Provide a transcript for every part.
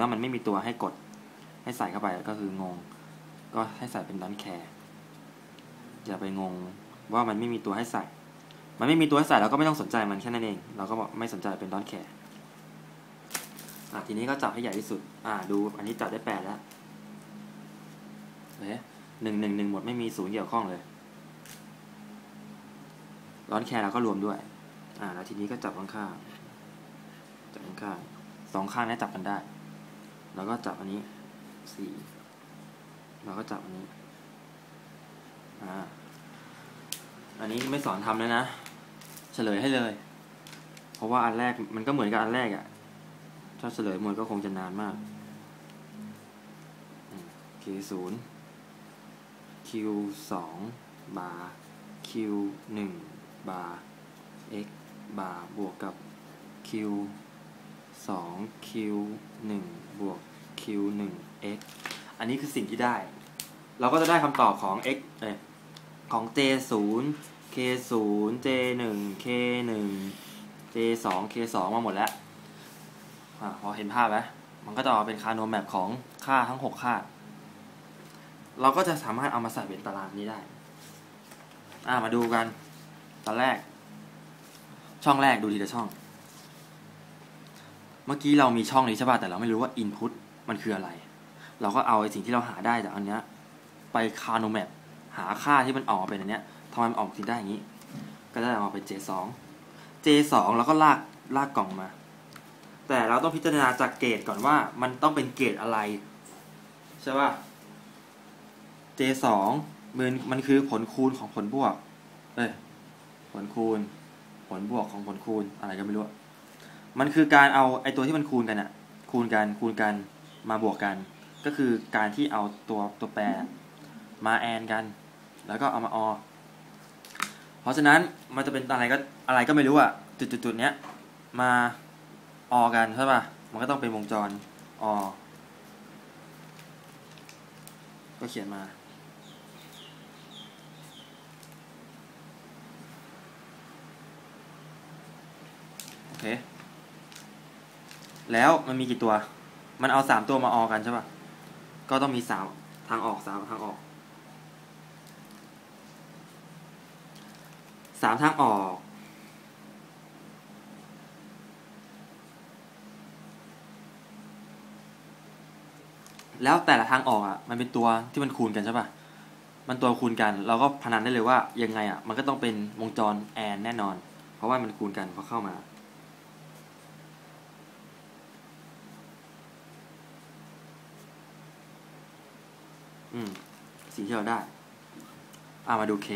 ว่ามันไม่มีตัวให้กดให้ใส่เข้าไปก็คืองง ก็ให้ใส่เป็นดอนแคร์อย่าไปงงว่ามันไม่มีตัวให้ใส่ มันไม่มีตัวให้ใส่เราก็ไม่ต้องสนใจมันแค่นั้นเอง เราก็บอกไม่สนใจเป็นดอนแคร์อะทีนี้ก็จับให้ใหญ่ที่สุด อ่าดูอันนี้จับได้แปดแล้วเฮ้หนึ่งหนึ่งหนึ่งหมดไม่มีศูนย์เกี่ยวข้องเลยร้อนแคร์เราก็รวมด้วย อ่าแล้วทีนี้ก็จับข้างๆจับข้างๆสองข้างนี้จับกันได้ แล้วก็จับอันนี้สี่เราก็จับอันนี้อ่าอันนี้ไม่สอนทำเลยนะ เฉลยให้เลย เพราะว่าอันแรกมันก็เหมือนกับอันแรกอะ่ะ ถ้าเฉลยมันก็คงจะนานมาก k ศูนย์ q สองบาร์ q หนึ่งบาร์ x บาร์บวกกับ q สอง q หนึ่งบวก q หนึ่ง x อันนี้คือสิ่งที่ได้ เราก็จะได้คำตอบของ x เอ้ยของ j ศูนย์ k ศูนย์ j หนึ่ง k หนึ่ง j สอง k สองมาหมดแล้วอพอเห็นภาพไหมมันก็จะออกเป็นคาโนแมปของค่าทั้งหกค่า เราก็จะสามารถเอามาใส่เป็นตารางนี้ได้ อ่ามาดูกัน ตอนแรก ช่องแรกดูทีละช่อง เมื่อกี้เรามีช่องนี้ใช่ป่ะแต่เราไม่รู้ว่า input มันคืออะไร เราก็เอาไอ้สิ่งที่เราหาได้จากอันเนี้ยไปคาโนแมปหาค่าที่มันออกเป็นอันเนี้ยทำไมมันออกสีได้อย่างนี้ ก็ได้ออกมาเป็น J2 J2 แล้วก็ลากลากกล่องมา แต่เราต้องพิจารณาจากเกรดก่อนว่ามันต้องเป็นเกรดอะไร ใช่ป่ะ J2 มันมันคือผลคูณของผลบวก เอ้ย ผลคูณ ผลบวกของผลคูณอะไรก็ไม่รู้ มันคือการเอาไอตัวที่มันคูณกันอะคูณกันคูณกันมาบวกกัน ก็คือการที่เอาตัวตัวแปรมาแอนกัน แล้วก็เอามาออเพราะฉะนั้นมันจะเป็นอะไรก็อะไรก็ไม่รู้อะจุดๆๆเนี้ยมาออกันใช่ป่ะมันก็ต้องเป็นวงจรออก็เขียนมาโอเค แล้วมันมีกี่ตัว มันเอาสามตัวมาออกันใช่ปะก็ต้องมีสามทางออกสามทางออกสามทางออก แล้วแต่ละทางออกอะ มันเป็นตัวที่มันคูณกันใช่ปะมันตัวคูณกัน เราก็พนันได้เลยว่ายังไงอะ มันก็ต้องเป็นวงจรแอนแน่นอน เพราะว่ามันคูณกันพอเข้ามา อืมสิ่งที่เราได้ อ่ามาดู K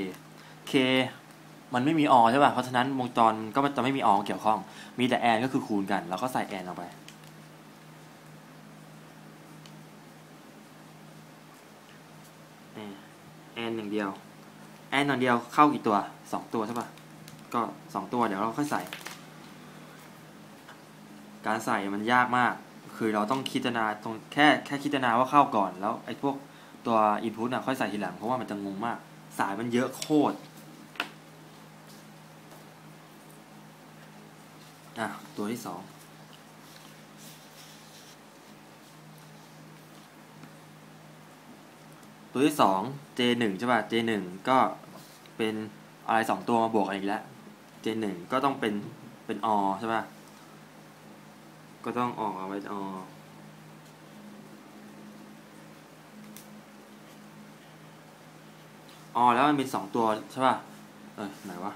K มันไม่มีอใช่ป่ะ เพราะฉะนั้นวงจรก็จะไม่มีอเกี่ยวข้อง มีแต่แอนก็คือคูณกัน แล้วก็ใส่แอนลงไป แอนอย่างเดียว แอนอย่างเดียวเข้ากี่ตัวสองตัวใช่ป่ะ ก็สองตัวเดี๋ยวเราค่อยใส่ การใส่มันยากมาก คือเราต้องคิดนาตรงแค่แค่คิดนาว่าเข้าก่อน แล้วไอ้พวก ตัวอินพุตน่ะค่อยใส่ทีหลัง เพราะว่ามันจะงงมาก สายมันเยอะโคตรอะ ตัวที่สองตัวที่สอง J หนึ่งใช่ป่ะ J หนึ่งก็เป็นอะไรสองตัวมาบวกกันอีกแล้ว J หนึ่งก็ต้องเป็นเป็นอใช่ป่ะ ก็ต้องออกเอาไว้ อ๋อแล้วมันมีสองตัวใช่ป่ะ เออไหนวะ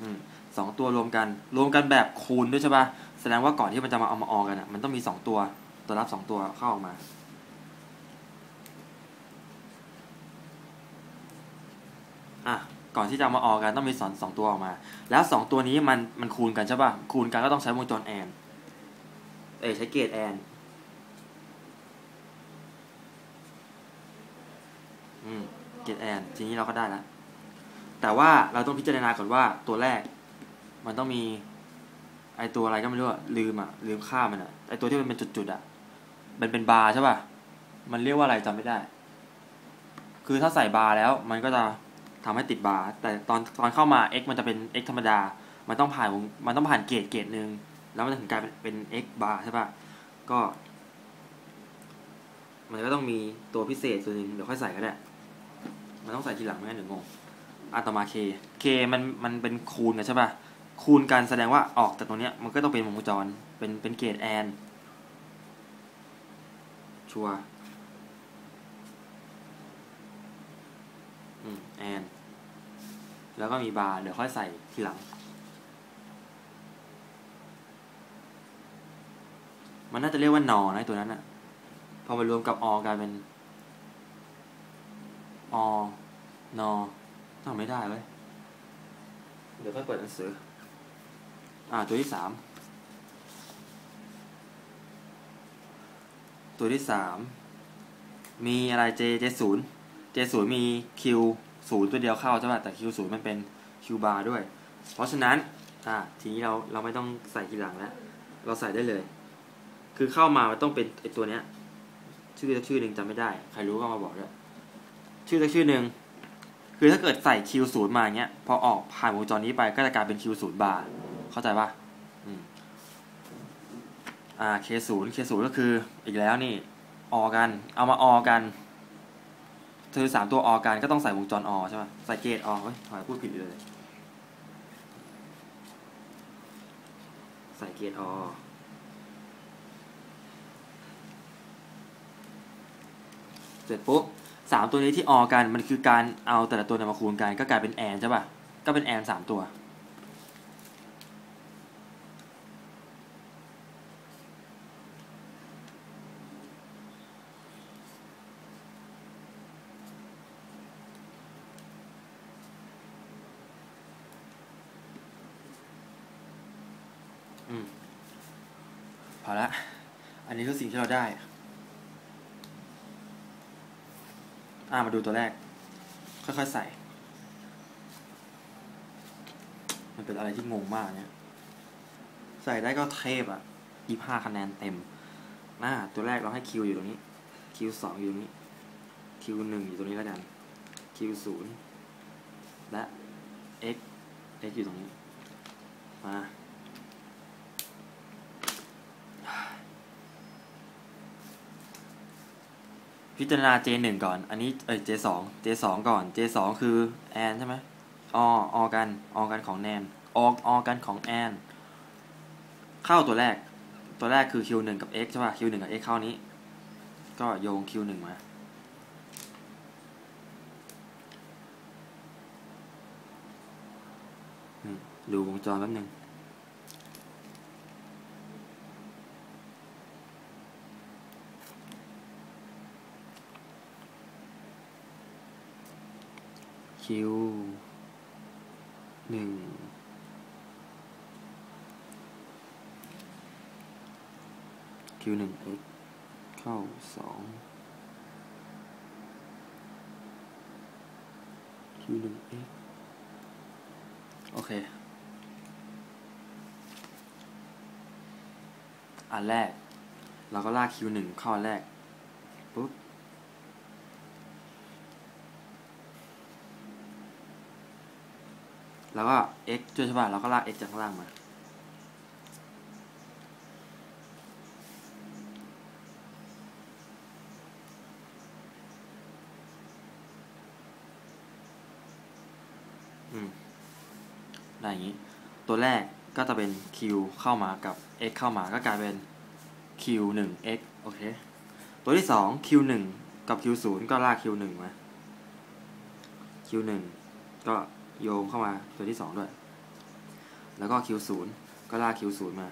อืมสองตัวรวมกัน รวมกันแบบคูณด้วยใช่ป่ะ แสดงว่าก่อนที่มันจะมาเอามาออกันอะ มันต้องมีสองตัว ตัวรับสองตัวเข้าออกมา อะ ก่อนที่จะมาออกกันต้องมีสอนสองตัวออกมา แล้วสองตัวนี้มันมันคูณกันใช่ป่ะ คูณกันก็ต้องใช้วงจรแอน เอใช้เกตแอน อื เกตแอนทีนี้เราก็ได้แล้ว แต่ว่าเราต้องพิจารณาก่อนว่าตัวแรก มันต้องมี ไอตัวอะไรก็ไม่รู้อะลืมอะลืมค่ามันอะไอตัวที่มันเป็นจุดๆอะมันเป็นบาร์ใช่ป่ะ มันเรียกว่าอะไรจำไม่ได้ คือถ้าใส่บาร์แล้ว มันก็จะทำให้ติดบาร์แต่ตอนตอนเข้ามา x มันจะเป็น x ธรรมดา มันต้องผ่านมันต้องผ่านเกตเกตหนึ่งแล้วมันถึงกลายเป็นเป็น x บาร์ใช่ป่ะ ก็ มันก็ต้องมีตัวพิเศษตัวหนึ่งเดี๋ยวค่อยใส่ก็ได้ มันต้องใส่ทีหลังไม่งั้นเดี๋ยวงงอะต่อมา k k มันมันเป็นคูณกันใช่ป่ะคูณกันแสดงว่าออกจากตรงเนี้ยมันก็ต้องเป็นวงจรเป็นเป็นเกตแอนชัวอืมแอนแล้วก็มีบาร์เดี๋ยวค่อยใส่ทีหลัง มันน่าจะเรียกว่านอนะไอ้ตัวนั้นอะพอมารวมกับอกลายเป็น อนอทำไม่ได้เลยเดี๋ยวค่อยเปิดหนังสือ อ่า ตัวที่สาม ตัวที่สาม มีอะไร J J ศูนย์ J ศูนย์มี Q ศูนย์ตัวเดียวเข้าใช่ป่ะ แต่ Q ศูนย์มันเป็น Q bar ด้วย เพราะฉะนั้น อ่า ทีนี้เราเราไม่ต้องใส่ทีหลังแล้ว เราใส่ได้เลย คือเข้ามามันต้องเป็นไอตัวเนี้ย ชื่อสักชื่อหนึ่งจำไม่ได้ ใครรู้ก็มาบอกด้วย ชื่อสักชื่อหนึ่งคือถ้าเกิดใส่ Q ศูนย์มาอย่างเงี้ย พอออกผ่านวงจรนี้ไปก็จะกลายเป็น Q ศูนย์บาร์เข้าใจปะอ่า K ศูนย์ K ศูนย์ก็คืออีกแล้วนี่ออกัน เอามาออกันคือสามตัวออกันก็ต้องใส่วงจรออใช่ปะใส่เกตออเฮ้ยถอยพูดผิดเลย ใส่เกตออเสร็จปุ๊บ สามตัวนี้ที่ออกันมันคือการเอาแต่ละตัวมาคูณกันก็กลายเป็นแอนใช่ป่ะ ก็เป็นแอนสามตัว อืม พอละ อันนี้คือสิ่งที่เราได้ อ่ามาดูตัวแรก ค่อยๆใส่ มันเป็นอะไรที่งงมากเนี่ย ใส่ได้ก็เทพอะยี่ห้าคะแนนเต็มอ่าตัวแรกเราให้คิวอยู่ตรงนี้ คิวสองอยู่ตรงนี้ คิวหนึ่งอยู่ตรงนี้แล้วกัน คิวศูนย์และ x x อยู่ตรงนี้ มา พิจารณา J หนึ่งก่อน อันนี้เอ้ย J สอง J สองก่อน J สองคือแอนใช่ไหมอออกันออกันของแนนออออกันของแอนเข้าตัวแรก ตัวแรกคือ Q หนึ่งกับ X ใช่ป่ะ Q หนึ่งกับ X เข้านี้ ก็โยง Q หนึ่งมา ดูวงจรแป๊บหนึ่ง คิวหนึ่งคิวหนึ่ง x เข้าสองคิวหนึ่ง x โอเค อันแรก เราก็ลาก Q1 เข้าแรกปุ๊บ แล้วก็ x ช่วยใช่ป่ะเราก็ลาก x จากข้างล่างมาอืมได้อย่างนี้ ตัวแรกก็จะเป็น q เข้ามากับ x เข้ามาก็กลายเป็น q 1 x โอเค ตัวที่สอง q 1กับ q 0ก็ลาก q 1มา q 1ก็ โยงเข้ามาตัวที่สองด้วย แล้วก็ q 0 ก็ลาก q 0 มา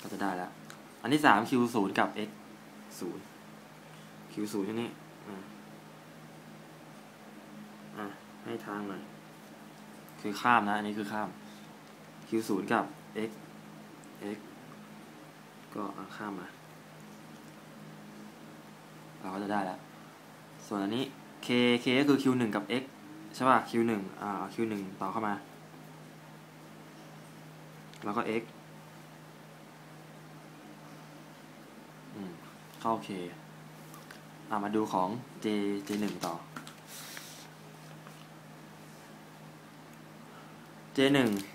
ก็จะได้แล้ว อันที่สาม q 0 กับ x 0 q 0 ที่นี่อ่าอะให้ทางหน่อย คือข้ามนะ อันนี้คือข้าม q 0 กับ x x ก็เอาข้ามมา เราก็จะได้แล้ว ส่วนอันนี้ k k ก็คือ q 1กับ x ใช่ป่ะ q 1อ่าเอา q 1ต่อเข้ามา แล้วก็ x อืมเข้า k อ่ามาดูของ j j 1ต่อ j 1